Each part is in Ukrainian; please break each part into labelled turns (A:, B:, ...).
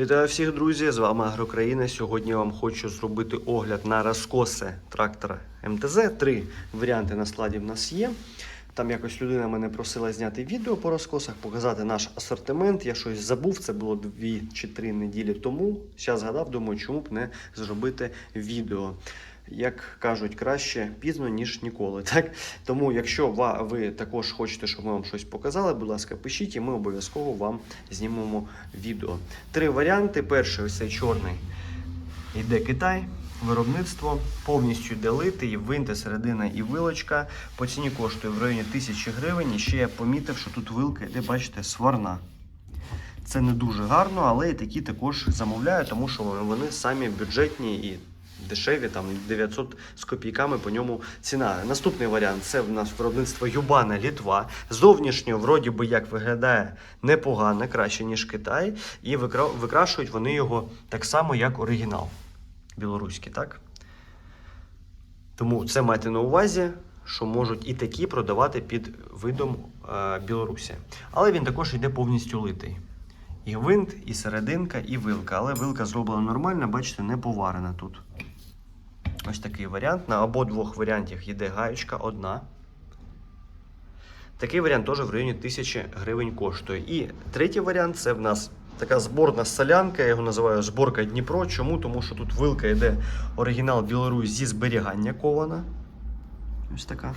A: Вітаю всіх, друзі! З вами Агрокраїна. Сьогодні я вам хочу зробити огляд на розкоси трактора МТЗ. Три варіанти на складі в нас є. Там якось людина мене просила зняти відео по розкосах, показати наш асортимент. Я щось забув, це було дві чи три неділі тому. Зараз згадав, думаю, чому б не зробити відео. Як кажуть, краще пізно, ніж ніколи. Так? Тому, якщо ви також хочете, щоб ми вам щось показали, будь ласка, пишіть, і ми обов'язково вам знімемо відео. Три варіанти. Перший ось цей чорний йде Китай. Виробництво повністю йде литий, винти, середина і вилочка. По ціні коштує в районі 1000 гривень. І ще я помітив, що тут вилка йде, бачите, сварна. Це не дуже гарно, але і такі також замовляю, тому що вони самі бюджетні і дешеві, там 900 з копійками по ньому ціна. Наступний варіант це в нас виробництво Юбана Літва. Зовнішньо, вроді би, як виглядає непогано, краще, ніж Китай. І викрашують вони його так само, як оригінал білоруський, так? Тому це майте на увазі, що можуть і такі продавати під видом е, Білорусі. Але він також йде повністю литий. І гвинт, і серединка, і вилка. Але вилка зроблена нормально, бачите, не поварена тут. Ось такий варіант. На обох варіантах йде гаєчка одна. Такий варіант теж в районі 1000 гривень коштує. І третій варіант це в нас така зборна солянка, я його називаю зборка Дніпро. Чому? Тому що тут вилка йде оригінал Білорусь зі зберігання кована. Ось така.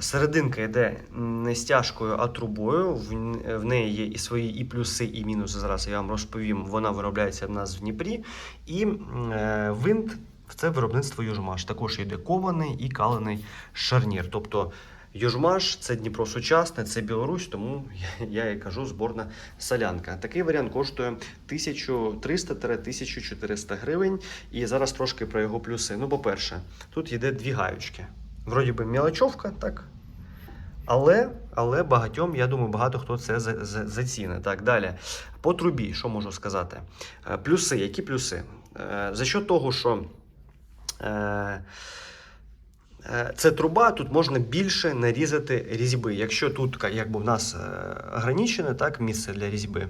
A: Серединка йде не стяжкою, а трубою. В, неї є і свої і плюси, і мінуси. Зараз я вам розповім. Вона виробляється в нас в Дніпрі. І е, винт це виробництво Южмаш. Також йде кований і калений шарнір. Тобто Южмаш це Дніпро сучасне, це Білорусь, тому я і кажу зборна солянка. Такий варіант коштує 1300-1400 гривень. І зараз трошки про його плюси. Ну, по-перше, тут йде дві гаючки. Вроді би мілочовка, так? Але, але багатьом, я думаю, багато хто це за- за- заціни. Так, далі. По трубі, що можу сказати? Е, Плюси, які плюси? Е, За що того, що е, це труба, тут можна більше нарізати різьби. Якщо тут якби в нас ограничене так, місце для різьби,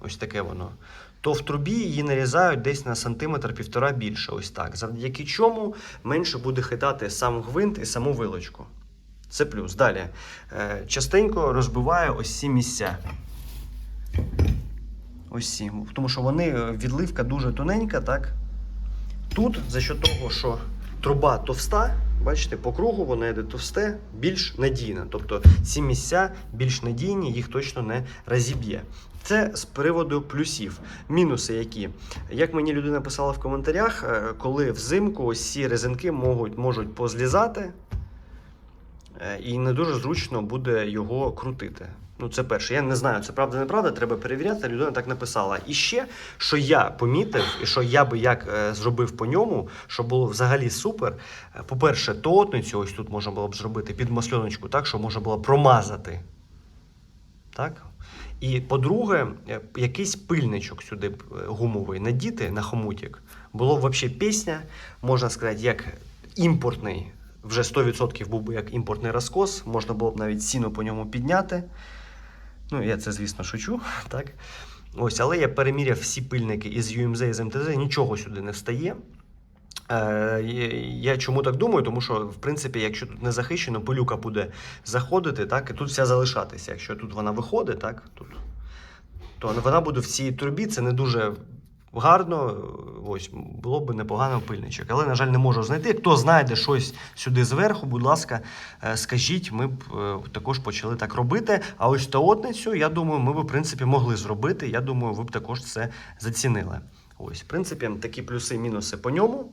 A: ось таке воно, то в трубі її нарізають десь на сантиметр півтора більше. Ось так. Завдяки чому менше буде хитати сам гвинт і саму вилочку. Це плюс. Далі. Е, Частенько розбиває ось ці місця. Ось ці. Тому що вони е, відливка дуже тоненька, так? Тут, за що того, що труба товста, бачите, по кругу вона йде товсте, більш надійне. Тобто ці місця більш надійні, їх точно не розіб'є. Це з приводу плюсів. Мінуси які? Як мені людина писала в коментарях, е, коли взимку ось ці резинки можуть, можуть позлізати, е, і не дуже зручно буде його крутити. Ну, це перше. Я не знаю, це правда неправда, треба перевіряти. Людина так написала. І ще, що я помітив, і що я би як е, зробив по ньому, що було взагалі супер. Е, По-перше, тотницю, ось тут можна було б зробити під масльоночку, так, що можна було промазати. Так? І по-друге, е, якийсь пильничок сюди е, гумовий надіти на хомутик. Було б взагалі пісня, можна сказати, як імпортний, вже 100% був би як імпортний розкос, можна було б навіть ціну по ньому підняти. Ну, я це, звісно, шучу. Так? Ось, але я переміряв всі пильники із UMZ і з МТЗ, нічого сюди не встає. Е, я чому так думаю? Тому що, в принципі, якщо тут не захищено, пилюка буде заходити, так, і тут вся залишатися. Якщо тут вона виходить, так, тут, то вона буде в цій трубі, це не дуже гарно. Ось, було б непогано пильничок. Але, на жаль, не можу знайти. Хто знайде щось сюди зверху, будь ласка, е, скажіть, ми б е, також почали так робити. А ось таотницю, я думаю, ми б, в принципі, могли зробити. Я думаю, ви б також це зацінили. Ось, в принципі, такі плюси-мінуси по ньому.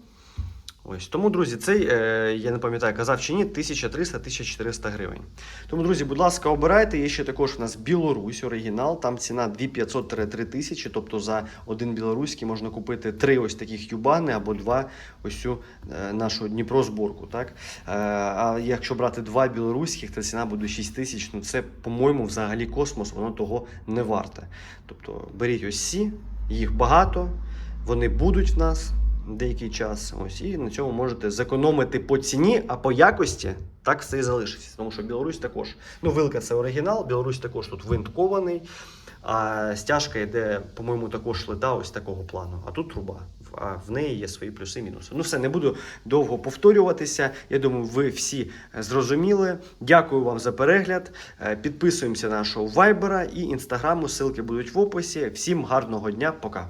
A: Ось тому, друзі, цей е, я не пам'ятаю, казав чи ні, 1300-1400 гривень. Тому, друзі, будь ласка, обирайте. Є ще також у нас Білорусь оригінал. Там ціна 2500-3000, тобто за один білоруський можна купити три ось таких юбани або два ось цю е, нашу Дніпро зборку. Так? Е, а якщо брати два білоруських, то ціна буде 6 тисяч. Ну це, по-моєму, взагалі космос, воно того не варте. Тобто беріть ось ці, їх багато, вони будуть в нас. Деякий час. Ось, і на цьому можете зекономити по ціні, а по якості так все і залишиться. Тому що Білорусь також. Ну, вилка це оригінал, Білорусь також тут винт кований. А стяжка йде, по-моєму, також лита ось такого плану. А тут труба. А в неї є свої плюси і мінуси. Ну все, не буду довго повторюватися. Я думаю, ви всі зрозуміли. Дякую вам за перегляд. Е, Підписуємося на нашого вайбера і інстаграму. Ссылки будуть в описі. Всім гарного дня. Пока.